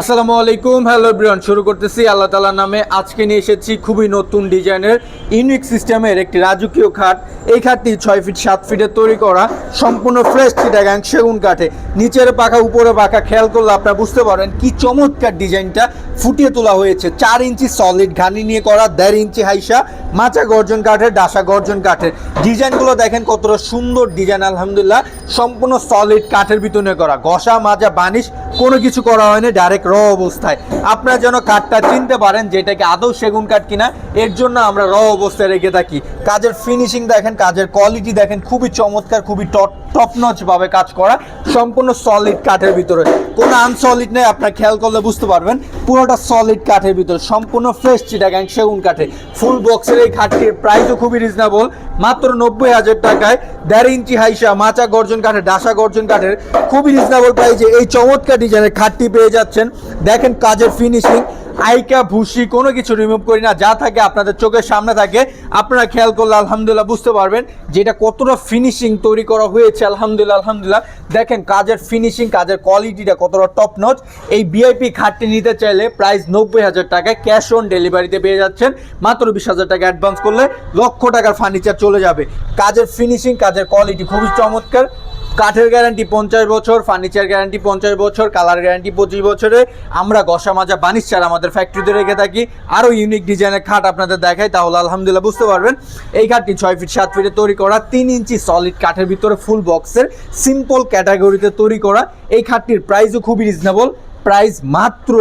আসসালামু আলাইকুম, hello Brian শুরু করতেছি আল্লাহ তালার নামে। আজকে নিয়ে এসেছি খুবই নতুন ডিজাইনের ইউনিক সিস্টেমের একটি রাজকীয় খাট। এই খাটটি ছয় ফিট সাত ফিটের তৈরি করা, সম্পূর্ণ ফ্রেশ চিটাগাং সেগুন কাঠে। নিচের পাখা উপরে পাখা, খেয়াল করলে আপনারা বুঝতে পারেন কি চমৎকার ডিজাইনটা ফুটিয়ে তোলা হয়েছে। চার ইঞ্চি সলিড ঘানি নিয়ে করা, দেড় ইঞ্চি হাইসা, মাচা গর্জন কাঠের, ডাসা গর্জন কাঠের। ডিজাইনগুলো দেখেন কতটা সুন্দর ডিজাইন, আলহামদুলিল্লাহ। সম্পূর্ণ সলিড কাঠের ভিতরে করা, ঘষা, মাজা, বানিশ, কোনো কিছু করা হয়নি ডাইরেক্ট র অবস্থায়। আপনারা যেন কাঠটা চিনতে পারেন যেটাকে আদৌ সেগুন কাঠ কিনা, এর জন্য আমরা র অবস্থায় রেখে থাকি। কাজের ফিনিশিং দেখেন, কাজের কোয়ালিটি দেখেন, খুবই চমৎকার, খুবই টপ টপনচ ভাবে কাজ করা, সম্পূর্ণ সলিড কাঠের ভিতরে। কোনো আনসলিড নেই, আপনার খেয়াল করলে বুঝতে পারবেন। পুরোটা সলিড কাঠের ভিতরে, সম্পূর্ণ ফ্রেশ চিটাগাং সেগুন কাঠে। ফুল বক্সের এই খাটটির প্রাইসও খুবই রিজনেবল মাত্র নব্বই হাজার টাকায় দেড় ইঞ্চি হাইসা মাচা গর্জন কাঠের, ডাসা গর্জন কাঠের। খুবই রিজনেবল প্রাইসে এই চমৎকার ডিজাইনের খাটটি পেয়ে যাচ্ছেন। দেখেন কাজের ফিনিশিং আইকা, ভুসি, কোনো কিছু রিমুভ করি না, যা থাকে আপনাদের চোখের সামনে থাকে। আপনারা খেয়াল করলে আলহামদুলিল্লাহ বুঝতে পারবেন যে এটা কতটা ফিনিশিং তৈরি করা হয়েছে, আলহামদুলিল্লাহ আলহামদুলিল্লাহ। দেখেন, কাজের ফিনিশিং কাজের কোয়ালিটিটা কতটা টপ নচ এই বিআইপি খাটটি নিতে চাইলে প্রাইস নব্বই হাজার টাকায় ক্যাশ অন ডেলিভারিতে পেয়ে যাচ্ছেন। মাত্র বিশ হাজার টাকা অ্যাডভান্স করলে লক্ষ টাকার ফার্নিচার চলে যাবে। কাজের ফিনিশিং কাজের কোয়ালিটি খুবই চমৎকার। কাঠের গ্যারান্টি পঞ্চাশ বছর ফার্নিচার গ্যারান্টি পঞ্চাশ বছর কালার গ্যারান্টি পঁচিশ বছরে। আমরা গসা মাজা বানিশ ছাড়া আমাদের ফ্যাক্টরিতে রেখে থাকি। আরও ইউনিক ডিজাইনের খাট আপনাদের দেখাই, তাহলে আলহামদুলিল্লাহ বুঝতে পারবেন। এই খাটটি ছয় ফিট সাত ফিটে তৈরি করা, তিন ইঞ্চি সলিড কাঠের ভিতরে ফুল বক্সের সিম্পল ক্যাটাগরিতে তৈরি করা। এই খাটটির প্রাইসও খুবই রিজনেবল প্রাইস মাত্র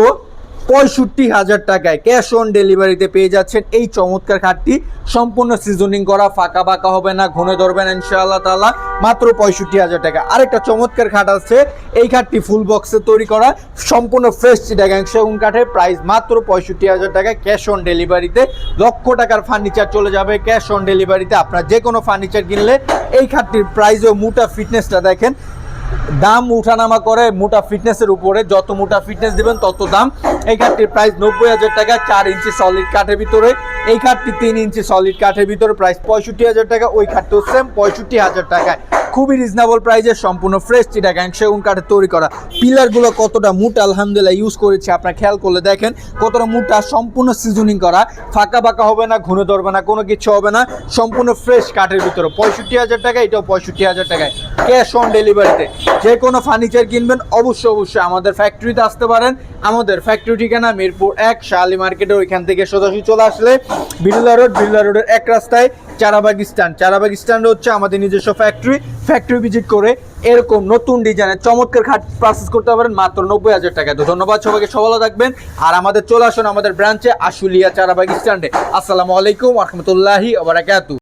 পঁয়ষট্টি হাজার টাকায় ক্যাশ অন ডেলিভারিতে পেয়ে যাচ্ছেন। এই চমৎকার খাটটি সম্পূর্ণ সিজনিং করা, ফাঁকা ফাঁকা হবে না, ঘুনে ধরবেন ইনশাআল্লাহ তাআলা। মাত্র পঁয়ষট্টি হাজার টাকা। আরেকটা চমৎকার খাট আছে। এই খাটটি ফুল বক্সে তৈরি করা, সম্পূর্ণ ফ্রেশ চিটাগাং সেগুন কাঠের প্রাইস মাত্র পঁয়ষট্টি হাজার টাকায় ক্যাশ অন ডেলিভারিতে লক্ষ টাকার ফার্নিচার চলে যাবে। ক্যাশ অন ডেলিভারিতে আপনার যে কোনো ফার্নিচার কিনলে এই খাটটির প্রাইস ও মোটা ফিটনেসটা দেখেন। দাম উঠানামা করে মোটা ফিটনেসের উপরে। যত মোটা ফিটনেস দেবেন, তত দাম। এই কাঠটির প্রাইস নব্বই হাজার টাকা, চার ইঞ্চি সলিড কাঠের ভিতরে। এই কাঠটি তিন ইঞ্চি সলিড কাঠের ভিতরে প্রাইস পঁয়ষট্টি হাজার টাকা। ওই খাটটিও সেম পঁয়ষট্টি হাজার টাকায়। খুবই রিজনেবল প্রাইসে সম্পূর্ণ ফ্রেশ চিটাগাং সেগুন কাঠে তৈরি করা। পিলারগুলো কতটা মোটা, আলহামদুলিল্লাহ ইউজ করেছে, আপনার খেয়াল করলে দেখেন কতটা মোটা, সম্পূর্ণ সিজনিং করা। ফাঁকা ফাঁকা হবে না, ঘুরে ধরবে না, কোনো কিছু হবে না, সম্পূর্ণ ফ্রেশ কাঠের ভিতরে। পঁয়ষট্টি হাজার টাকা এটাও পঁয়ষট্টি হাজার টাকায়। ক্যাশ অন ডেলিভারিতে যে কোনো ফার্নিচার কিনবেন, অবশ্যই অবশ্যই আমাদের ফ্যাক্টরিতে আসতে পারেন। আমাদের ফ্যাক্টরি ঠিকানা মিরপুর এক, শালি মার্কেটে ওইখান থেকে সোজাসুজি চলে আসলে বিড়লা রোড বিড়লা রোডের এক রাস্তায় চারাবাগ স্ট্যান্ড। চারাবাগ স্ট্যান্ড হচ্ছে আমাদের নিজস্ব ফ্যাক্টরি ফ্যাক্টরি ভিজিট করে এরকম নতুন ডিজাইনের চমৎকার খাট প্রসেস করতে পারেন মাত্র নব্বই হাজার টাকা তো ধন্যবাদ সবাইকে, সবাই থাকবেন। আর আমাদের চলে আসুন আমাদের ব্রাঞ্চে আশুলিয়া চারাবাগ স্ট্যান্ডে আসসালামু আলাইকুম রহমতুল্লাহি ওবরাকাতু